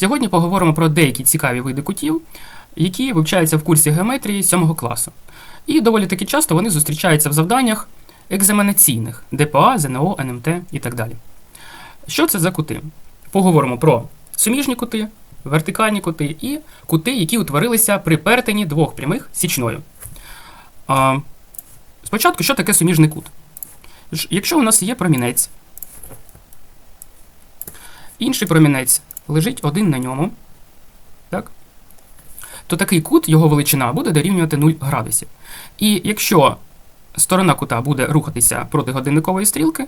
Сьогодні поговоримо про деякі цікаві види кутів, які вивчаються в курсі геометрії 7 класу. І доволі таки часто вони зустрічаються в завданнях екзаменаційних ДПА, ЗНО, НМТ і так далі. Що це за кути? Поговоримо про суміжні кути, вертикальні кути і кути, які утворилися при перетині двох прямих січною. А, спочатку, що таке суміжний кут? Якщо у нас є промінець, інший промінець лежить один на ньому, так? то такий кут, його величина буде дорівнювати 0 градусів. І якщо сторона кута буде рухатися проти годинникової стрілки,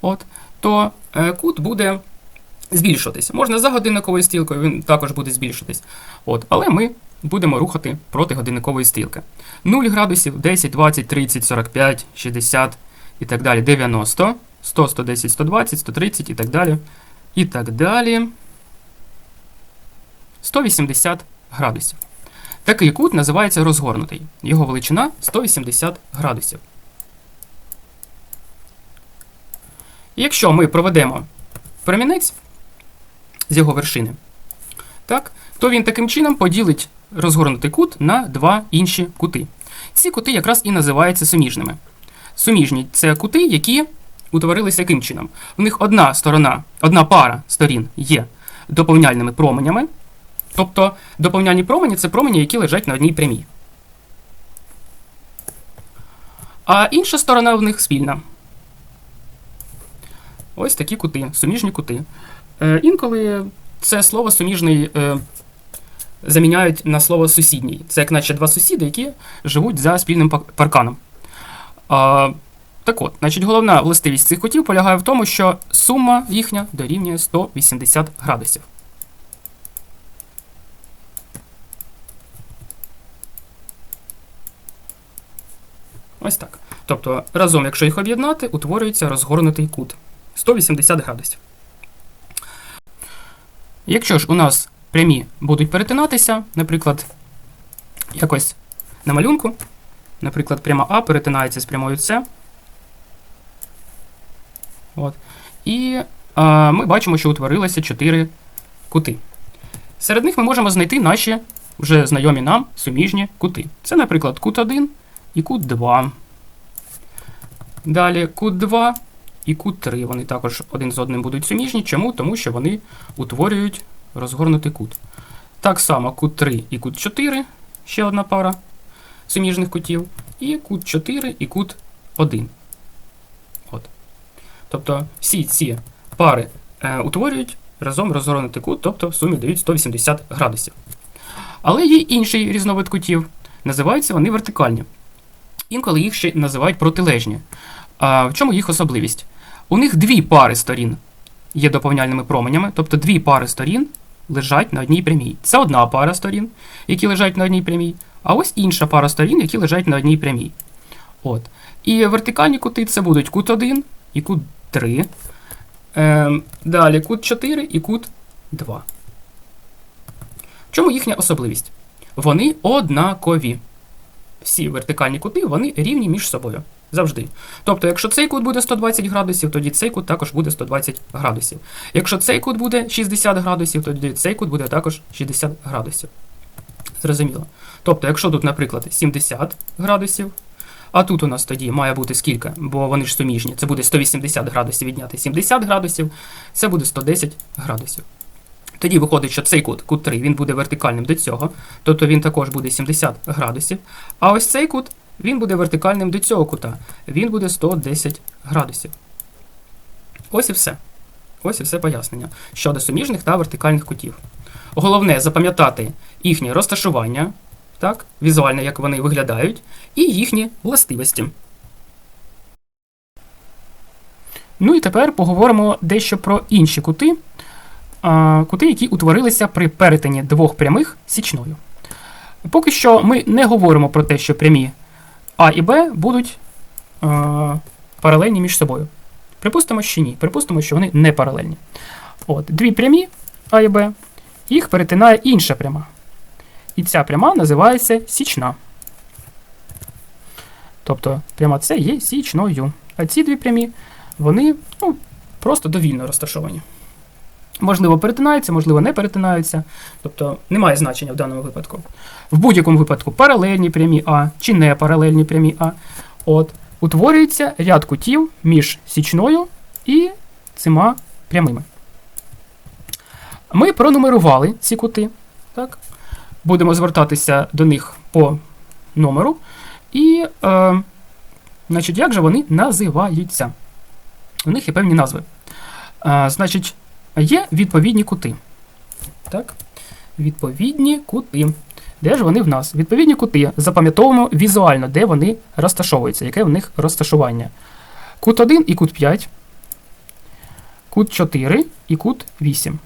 от, то е, кут буде збільшуватись. Можна за годинниковою стрілкою, він також буде збільшитись. От, але ми будемо рухати проти годинникової стрілки. 0 градусів, 10, 20, 30, 45, 60 і так далі, 90, 100, 110, 120, 130 і так далі. І так далі. 180 градусів. Такий кут називається розгорнутий. Його величина 180 градусів. Якщо ми проведемо промінець з його вершини, так, то він таким чином поділить розгорнутий кут на два інші кути. Ці кути якраз і називаються суміжними. Суміжні це кути, які утворилися яким чином? В них одна сторона, одна пара сторін є доповняльними променями. Тобто доповняльні промені це промені, які лежать на одній прямій. А інша сторона в них спільна. Ось такі кути, суміжні кути. Е, інколи це слово суміжний е, заміняють на слово сусідній. Це як наче два сусіди, які живуть за спільним парканом. А, так от, значить, головна властивість цих кутів полягає в тому, що сума їхня дорівнює 180 градусів. Ось так. Тобто, разом, якщо їх об'єднати, утворюється розгорнутий кут 180 градусів. Якщо ж у нас прямі будуть перетинатися, наприклад, якось на малюнку, наприклад, пряма А перетинається з прямою С. От. І а, ми бачимо, що утворилося 4 кути. Серед них ми можемо знайти наші вже знайомі нам суміжні кути. Це, наприклад, кут 1 і кут 2. Далі кут 2 і кут 3. Вони також один з одним будуть суміжні. Чому? Тому що вони утворюють розгорнутий кут. Так само кут 3 і кут 4, ще одна пара суміжних кутів, і кут 4 і кут 1. От. Тобто всі ці пари е, утворюють разом розгорнутий кут, тобто в сумі дають 180 градусів. Але є інший різновид кутів. Називаються вони вертикальні. Інколи їх ще називають протилежні. А в чому їх особливість? У них дві пари сторін є доповняльними променями, тобто дві пари сторін лежать на одній прямій. Це одна пара сторін, які лежать на одній прямій, а ось інша пара сторін, які лежать на одній прямій. От. І вертикальні кути це будуть кут 1 і кут 3. Ем, далі кут 4 і кут 2. В чому їхня особливість? Вони однакові. Всі вертикальні кути вони рівні між собою. Завжди. Тобто, якщо цей кут буде 120 градусів, тоді цей кут також буде 120 градусів. Якщо цей кут буде 60 градусів, тоді цей кут буде також 60 градусів. Зрозуміло. Тобто, якщо тут, наприклад, 70 градусів, а тут у нас тоді має бути скільки, бо вони ж суміжні, це буде 180 градусів відняти 70 градусів, це буде 110 градусів. Тоді виходить, що цей кут, кут 3, він буде вертикальним до цього, тобто він також буде 70 градусів. А ось цей кут, він буде вертикальним до цього кута, він буде 110 градусів. Ось і все. Ось і все пояснення щодо суміжних та вертикальних кутів. Головне запам'ятати їхнє розташування, так, візуально, як вони виглядають, і їхні властивості. Ну і тепер поговоримо дещо про інші кути, кути, які утворилися при перетині двох прямих січною. Поки що ми не говоримо про те, що прямі А і Б будуть паралельні між собою. Припустимо, що ні. Припустимо, що вони не паралельні. От, дві прямі А і Б, їх перетинає інша пряма. І ця пряма називається січна. Тобто пряма С є січною. А ці дві прямі, вони ну, просто довільно розташовані. Можливо, перетинаються, можливо, не перетинаються. Тобто немає значення в даному випадку. В будь-якому випадку паралельні прямі А чи не паралельні прямі А. От, утворюється ряд кутів між січною і цими прямими. Ми пронумерували ці кути. Так? Будемо звертатися до них по номеру. І, е, значить, як же вони називаються? У них є певні назви. Е, значить, є відповідні кути. Так? Відповідні кути. Де ж вони в нас? Відповідні кути. Запам'ятовуємо візуально, де вони розташовуються, яке в них розташування. Кут 1 і кут 5, кут 4 і кут 8,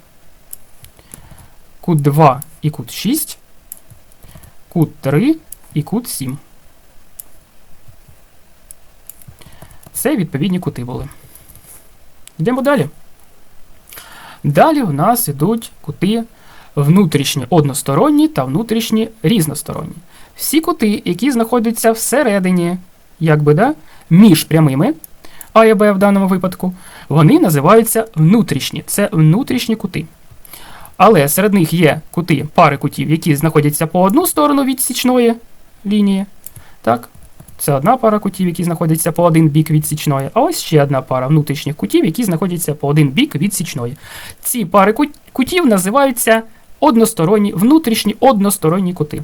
кут 2 і кут 6, кут 3 і кут 7. Це відповідні кути були. Йдемо далі. Далі в нас йдуть кути внутрішні односторонні та внутрішні різносторонні. Всі кути, які знаходяться всередині, якби, да, між прямими, А і Б в даному випадку, вони називаються внутрішні. Це внутрішні кути. Але серед них є кути, пари кутів, які знаходяться по одну сторону від січної лінії. Так? Це одна пара кутів, які знаходяться по один бік від січної, а ось ще одна пара внутрішніх кутів, які знаходяться по один бік від січної. Ці пари кутів називаються односторонні, внутрішні односторонні кути.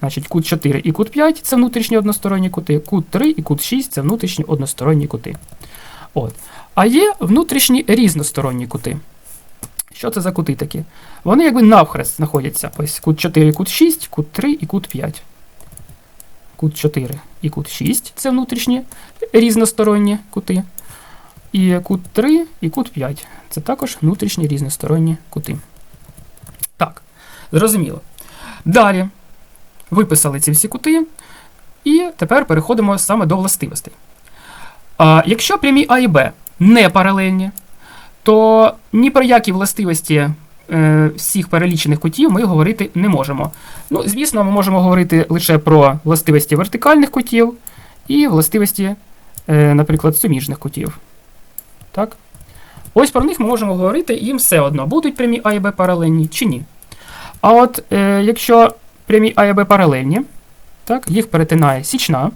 Значить, кут 4 і кут 5 це внутрішні односторонні кути, кут 3 і кут 6 це внутрішні односторонні кути. От. А є внутрішні різносторонні кути. Що це за кути такі? Вони якби навхрест знаходяться. Ось кут 4 кут 6, кут 3 і кут 5. Кут 4 і кут 6 це внутрішні різносторонні кути. І кут 3 і кут 5 це також внутрішні різносторонні кути. Так, зрозуміло. Далі виписали ці всі кути, і тепер переходимо саме до властивостей. А, якщо прямі А і Б не паралельні, то ні про які властивості е, всіх перелічених кутів ми говорити не можемо. Ну, звісно, ми можемо говорити лише про властивості вертикальних кутів і властивості, е, наприклад, суміжних кутів. Так? Ось про них ми можемо говорити, їм все одно, будуть прямі А і Б паралельні чи ні. А от е, якщо прямі А і Б паралельні, так, їх перетинає січна,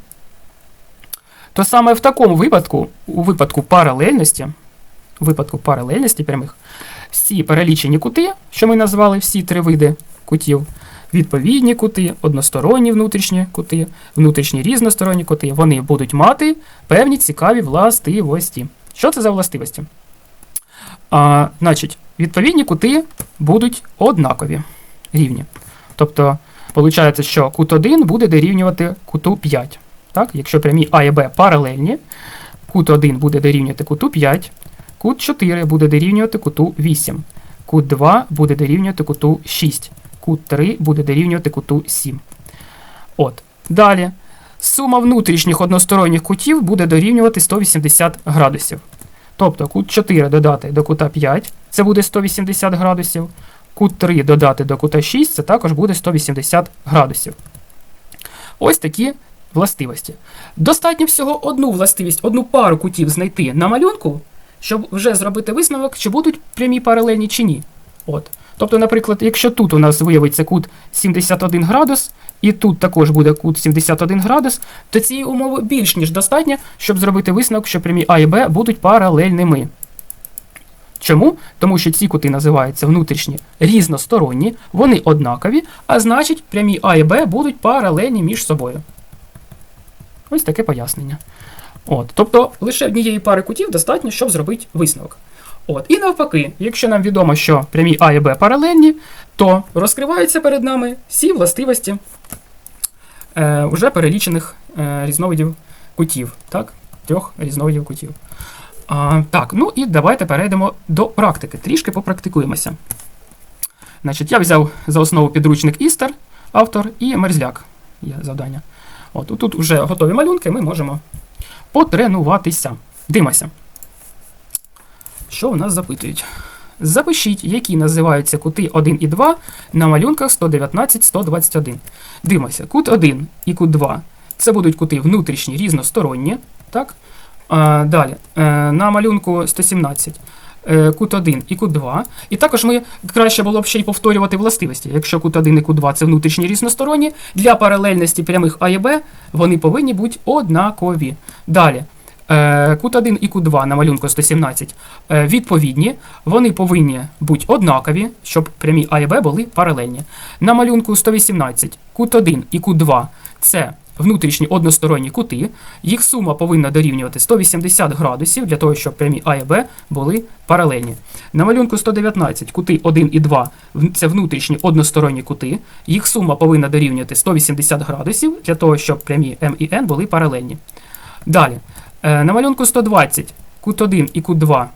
то саме в такому випадку, у випадку паралельності, у випадку паралельності прямих, всі перелічені кути, що ми назвали всі три види кутів, відповідні кути, односторонні внутрішні кути, внутрішні різносторонні кути, вони будуть мати певні цікаві властивості. Що це за властивості? А, значить, відповідні кути будуть однакові, рівні. Тобто, виходить, що кут 1 буде дорівнювати куту 5. Так? Якщо прямі А і Б паралельні, кут 1 буде дорівнювати куту 5, кут 4 буде дорівнювати куту 8, кут 2 буде дорівнювати куту 6, кут 3 буде дорівнювати куту 7. От. Далі. Сума внутрішніх односторонніх кутів буде дорівнювати 180 градусів. Тобто кут 4 додати до кута 5, це буде 180 градусів. Кут 3 додати до кута 6, це також буде 180 градусів. Ось такі властивості. Достатньо всього одну властивість, одну пару кутів знайти на малюнку, щоб вже зробити висновок, чи будуть прямі паралельні чи ні. От. Тобто, наприклад, якщо тут у нас виявиться кут 71 градус, і тут також буде кут 71 градус, то цієї умови більш ніж достатньо, щоб зробити висновок, що прямі А і Б будуть паралельними. Чому? Тому що ці кути називаються внутрішні різносторонні, вони однакові, а значить прямі А і Б будуть паралельні між собою. Ось таке пояснення. От, тобто лише однієї пари кутів достатньо, щоб зробити висновок. От, і навпаки, якщо нам відомо, що прямі А і Б паралельні, то розкриваються перед нами всі властивості е, вже перелічених е, різновидів кутів. Так? Трьох різновидів кутів. А, так, ну і давайте перейдемо до практики. Трішки попрактикуємося. Значить, я взяв за основу підручник Істер, автор, і мерзляк є завдання. От, тут вже готові малюнки, ми можемо потренуватися. Дивимося. Що у нас запитують? Запишіть, які називаються кути 1 і 2 на малюнках 119-121. Дивимося, кут 1 і кут 2 це будуть кути внутрішні різносторонні. Так? А, далі, е, на малюнку 117 е, кут 1 і кут 2. І також ми краще було б ще й повторювати властивості. Якщо кут 1 і кут 2 це внутрішні різносторонні, для паралельності прямих А і Б вони повинні бути однакові. Далі. Е, Кут 1 і кут 2 на малюнку 117 е, відповідні, вони повинні бути однакові, щоб прямі А і Б були паралельні. На малюнку 118 кут 1 і кут 2 це внутрішні односторонні кути. Їх сума повинна дорівнювати 180 градусів для того, щоб прямі А і Б були паралельні. На малюнку 119 кути 1 і 2 це внутрішні односторонні кути. Їх сума повинна дорівнювати 180 градусів для того, щоб прямі М і Н були паралельні. Далі. Е, На малюнку 120 кут 1 і кут 2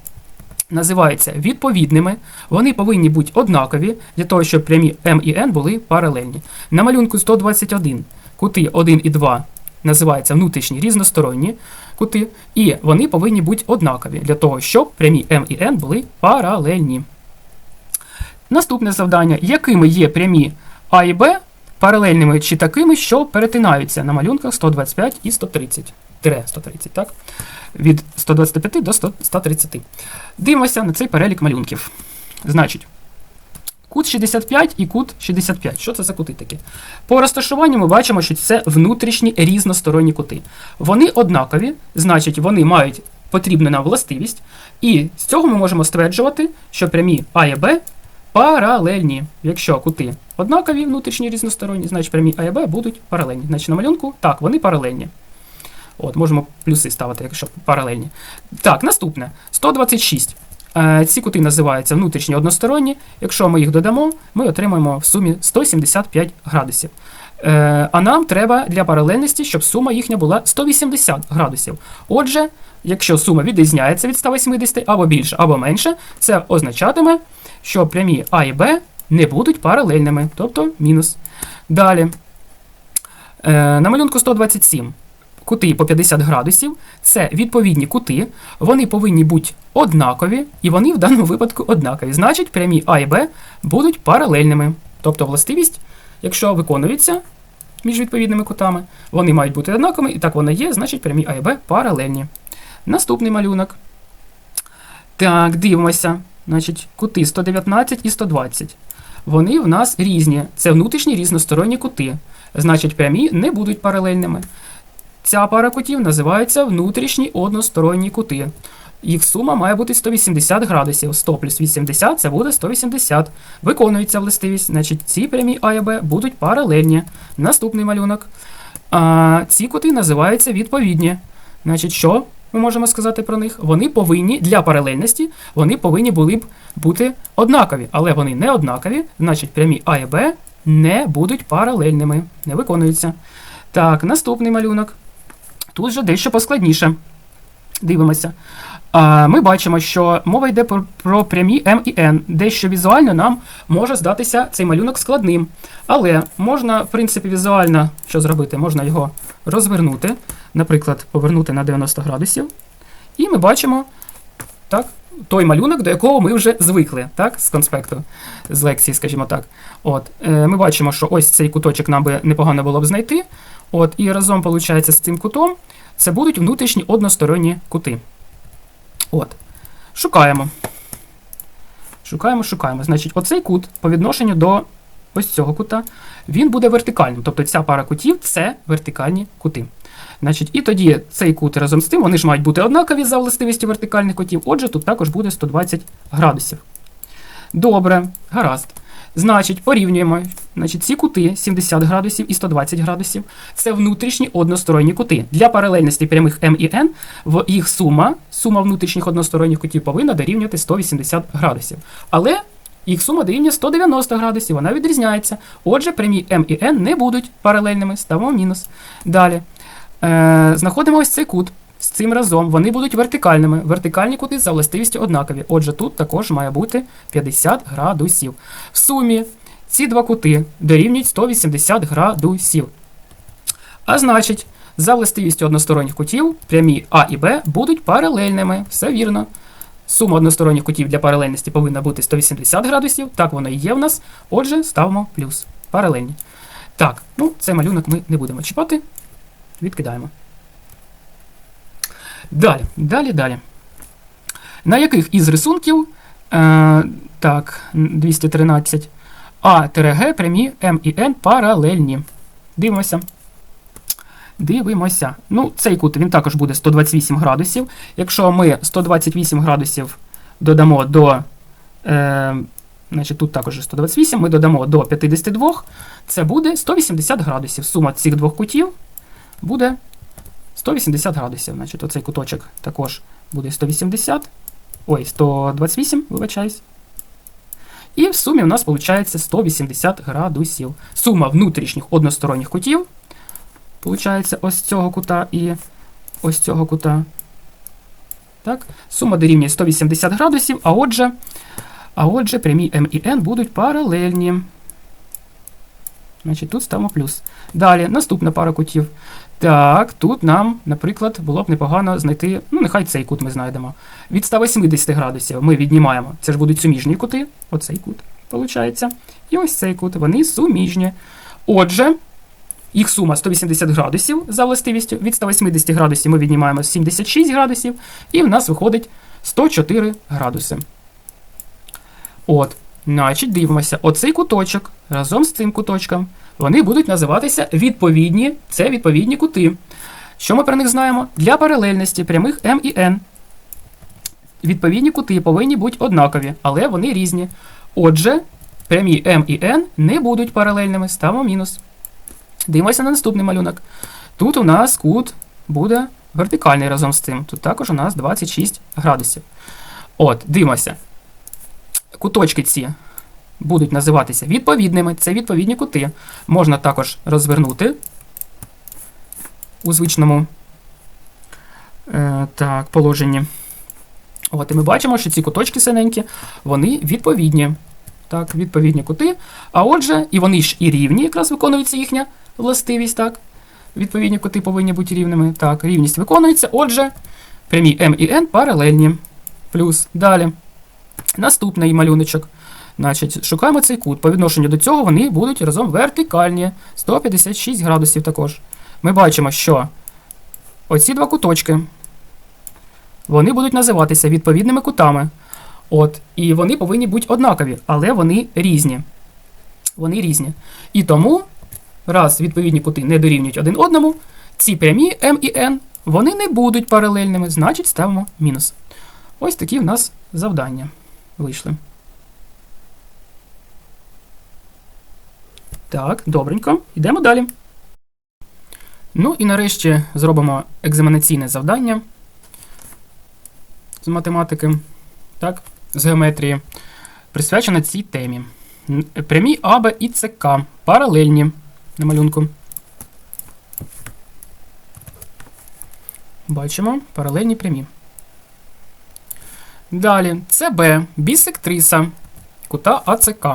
називаються відповідними. Вони повинні бути однакові для того, щоб прямі М і Н були паралельні. На малюнку 121 кути 1 і 2 називаються внутрішні різносторонні кути, і вони повинні бути однакові для того, щоб прямі М і Н були паралельні. Наступне завдання: якими є прямі А і Б паралельними чи такими, що перетинаються на малюнках 125 і 130. Тире 130, так? Від 125 до 100 130. Дивимося на цей перелік малюнків. Значить, кут 65 і кут 65. Що це за кути такі? По розташуванню ми бачимо, що це внутрішні різносторонні кути. Вони однакові, значить, вони мають потрібну нам властивість. І з цього ми можемо стверджувати, що прямі А і Б паралельні. Якщо кути однакові, внутрішні різносторонні, значить прямі А і Б будуть паралельні. Значить, на малюнку так, вони паралельні. От, можемо плюси ставити, якщо паралельні. Так, наступне. 126. Е, ці кути називаються внутрішні односторонні. Якщо ми їх додамо, ми отримаємо в сумі 175 градусів. Е, а нам треба для паралельності, щоб сума їхня була 180 градусів. Отже, якщо сума відрізняється від 180 або більше, або менше, це означатиме, що прямі А і Б не будуть паралельними, тобто мінус. Далі. Е, на малюнку 127 кути по 50 градусів це відповідні кути, вони повинні бути однакові, і вони в даному випадку однакові. Значить, прямі А і Б будуть паралельними. Тобто властивість, якщо виконується між відповідними кутами, вони мають бути однаковими, і так воно є, значить прямі А і Б паралельні. Наступний малюнок. Так, дивимося. Значить, кути 119 і 120. Вони в нас різні. Це внутрішні різносторонні кути. Значить, прямі не будуть паралельними. Ця пара кутів називається внутрішні односторонні кути. Їх сума має бути 180 градусів. 100 плюс 80 це буде 180. Виконується властивість. Значить, ці прямі А і Б будуть паралельні. Наступний малюнок. А, ці кути називаються відповідні. Значить, що ми можемо сказати про них? Вони повинні для паралельності, вони повинні були б бути однакові, але вони не однакові, значить прямі А і Б не будуть паралельними, не виконуються. Так, наступний малюнок. Тут вже дещо поскладніше. Дивимося. Ми бачимо, що мова йде про, прямі М і N. Дещо візуально нам може здатися цей малюнок складним. Але можна, в принципі, візуально що зробити? Можна його розвернути, наприклад, повернути на 90 градусів. І ми бачимо так, той малюнок, до якого ми вже звикли, так, з конспекту, з лекції, скажімо так. От, е, Ми бачимо, що ось цей куточок нам би непогано було б знайти. От, І разом, виходить, з цим кутом це будуть внутрішні односторонні кути. От. Шукаємо. Шукаємо, шукаємо. Значить, оцей кут по відношенню до ось цього кута, він буде вертикальним. Тобто ця пара кутів це вертикальні кути. Значить, І тоді цей кут разом з тим, вони ж мають бути однакові за властивістю вертикальних кутів. Отже, тут також буде 120 градусів. Добре, гаразд. Значить, порівнюємо. Значить, ці кути 70 градусів і 120 градусів. Це внутрішні односторонні кути. Для паралельності прямих М і в їх сума, сума внутрішніх односторонніх кутів повинна дорівнювати 180 градусів. Але їх сума дорівнює 190 градусів, вона відрізняється. Отже, прямі М і N не будуть паралельними, ставимо мінус. Далі. Е, знаходимо ось цей кут. З цим разом вони будуть вертикальними. Вертикальні кути за властивістю однакові. Отже, тут також має бути 50 градусів. В сумі ці два кути дорівнюють 180 градусів. А значить, за властивістю односторонніх кутів прямі А і Б будуть паралельними. Все вірно. Сума односторонніх кутів для паралельності повинна бути 180 градусів. Так воно і є в нас. Отже, ставимо плюс. Паралельні. Так, ну цей малюнок ми не будемо чіпати. Відкидаємо. Далі, далі, далі. На яких із рисунків, е, так, 213, А, Г прямі М і Н паралельні. Дивимося. Дивимося. Ну, цей кут він також буде 128 градусів. Якщо ми 128 градусів додамо до. Е, значить, тут також 128, ми додамо до 52, це буде 180 градусів. Сума цих двох кутів буде 180 градусів. Значить, оцей куточок також буде 180. Ой, 128, вибачаюсь. І в сумі у нас виходить 180 градусів. Сума внутрішніх односторонніх кутів. Получається ось цього кута і ось цього кута. Так? Сума дорівнює 180 градусів, а отже, а отже, прямі М і N будуть паралельні. Значить, тут ставимо плюс. Далі, наступна пара кутів. Так, тут нам, наприклад, було б непогано знайти, ну, нехай цей кут ми знайдемо. Від 180 градусів ми віднімаємо. Це ж будуть суміжні кути. Оцей кут, виходить. І ось цей кут. Вони суміжні. Отже, їх сума 180 градусів за властивістю. Від 180 градусів ми віднімаємо 76 градусів, і в нас виходить 104 градуси. От, значить, дивимося, оцей куточок разом з цим куточком, вони будуть називатися відповідні, це відповідні кути. Що ми про них знаємо? Для паралельності прямих М і N. Відповідні кути повинні бути однакові, але вони різні. Отже, прямі М і N не будуть паралельними, ставимо мінус. Дивимося на наступний малюнок. Тут у нас кут буде вертикальний разом з цим. Тут також у нас 26 градусів. От, дивимося. Куточки ці будуть називатися відповідними. Це відповідні кути. Можна також розвернути у звичному е, так, положенні. От, і ми бачимо, що ці куточки синенькі, вони відповідні. Так, відповідні кути. А отже, і вони ж і рівні, якраз виконується їхня властивість, так? Відповідні кути повинні бути рівними. Так, рівність виконується. Отже, прямі М і N паралельні. Плюс. Далі. Наступний малюночок. Значить, шукаємо цей кут. По відношенню до цього вони будуть разом вертикальні. 156 градусів також. Ми бачимо, що оці два куточки. Вони будуть називатися відповідними кутами. От, І вони повинні бути однакові, але вони різні. Вони різні. І тому, раз відповідні кути не дорівнюють один одному, ці прямі М і N, вони не будуть паралельними, значить ставимо мінус. Ось такі в нас завдання вийшли. Так, добренько. Йдемо далі. Ну і нарешті зробимо екзаменаційне завдання з математики, так, з геометрії, присвячене цій темі. Прямі АБ і ЦК паралельні на малюнку. Бачимо паралельні прямі. Далі ЦБ бісектриса кута АЦК.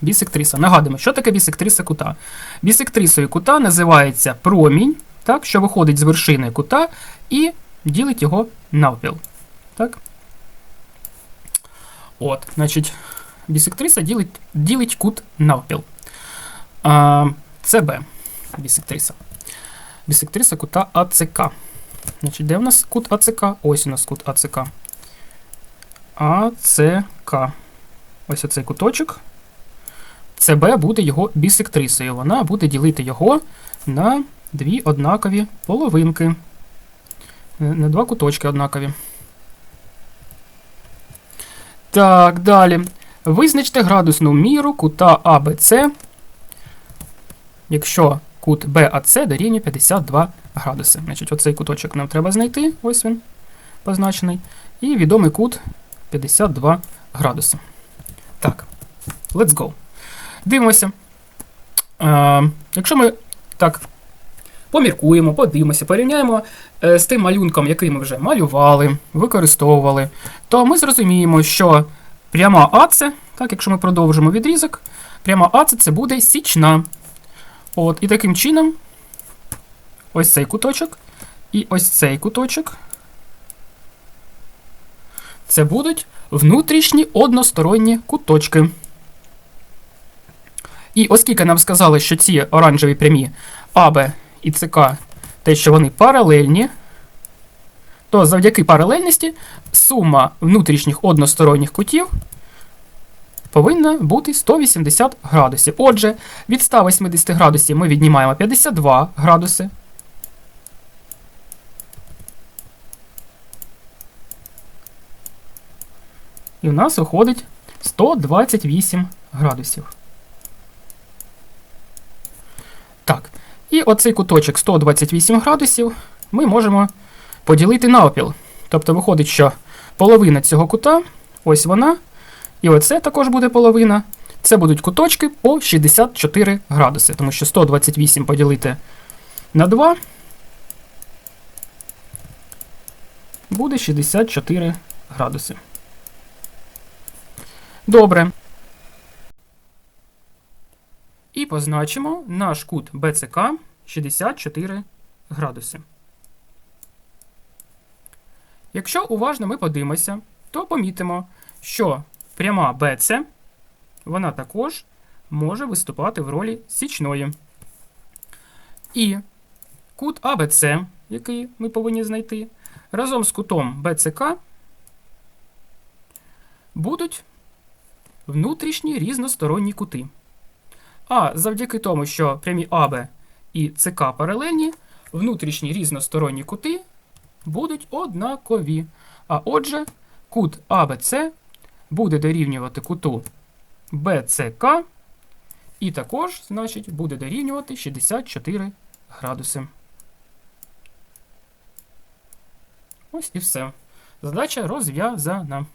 Бісектриса. Нагадуємо, що таке бісектриса кута. Бісектрисою кута називається промінь, так, що виходить з вершини кута і ділить його навпіл. Так? От, значить, бісектриса ділить, ділить кут навпіл. А, ЦБ. Бісектриса. Бісектриса кута АЦК. Значить, де в нас кут АЦК? Ось у нас кут АЦК. АЦК. Ось оцей куточок. ЦБ буде його бісектрисою. Вона буде ділити його на дві однакові половинки. Не два куточки однакові. Так, далі. Визначте градусну міру кута АБЦ, якщо кут БАЦ дорівнює 52 градуси. Значить, оцей куточок нам треба знайти. Ось він позначений. І відомий кут 52 градуси. Так, let's go. Дивимося. Е, якщо ми так поміркуємо, подивимося, порівняємо е, з тим малюнком, який ми вже малювали, використовували, то ми зрозуміємо, що пряма АЦ, так, якщо ми продовжимо відрізок, пряма АЦ це буде січна. От, і таким чином, ось цей куточок і ось цей куточок. Це будуть внутрішні односторонні куточки. І оскільки нам сказали, що ці оранжеві прямі АБ і ЦК, те, що вони паралельні, то завдяки паралельності сума внутрішніх односторонніх кутів повинна бути 180 градусів. Отже, від 180 градусів ми віднімаємо 52 градуси. І в нас виходить 128 градусів. Так. І оцей куточок 128 градусів ми можемо поділити навпіл. Тобто виходить, що половина цього кута, ось вона, і оце також буде половина. Це будуть куточки по 64 градуси, тому що 128 поділити на 2 буде 64 градуси. Добре. І позначимо наш кут БЦК 64 градуси. Якщо уважно ми подивимося, то помітимо, що пряма BC, вона також може виступати в ролі січної. І кут ABC, який ми повинні знайти, разом з кутом BCK будуть внутрішні різносторонні кути. А завдяки тому, що прямі АБ і ЦК паралельні, внутрішні різносторонні кути будуть однакові. А отже, кут АБЦ буде дорівнювати куту БЦК, і також, значить, буде дорівнювати 64 градуси. Ось і все. Задача розв'язана.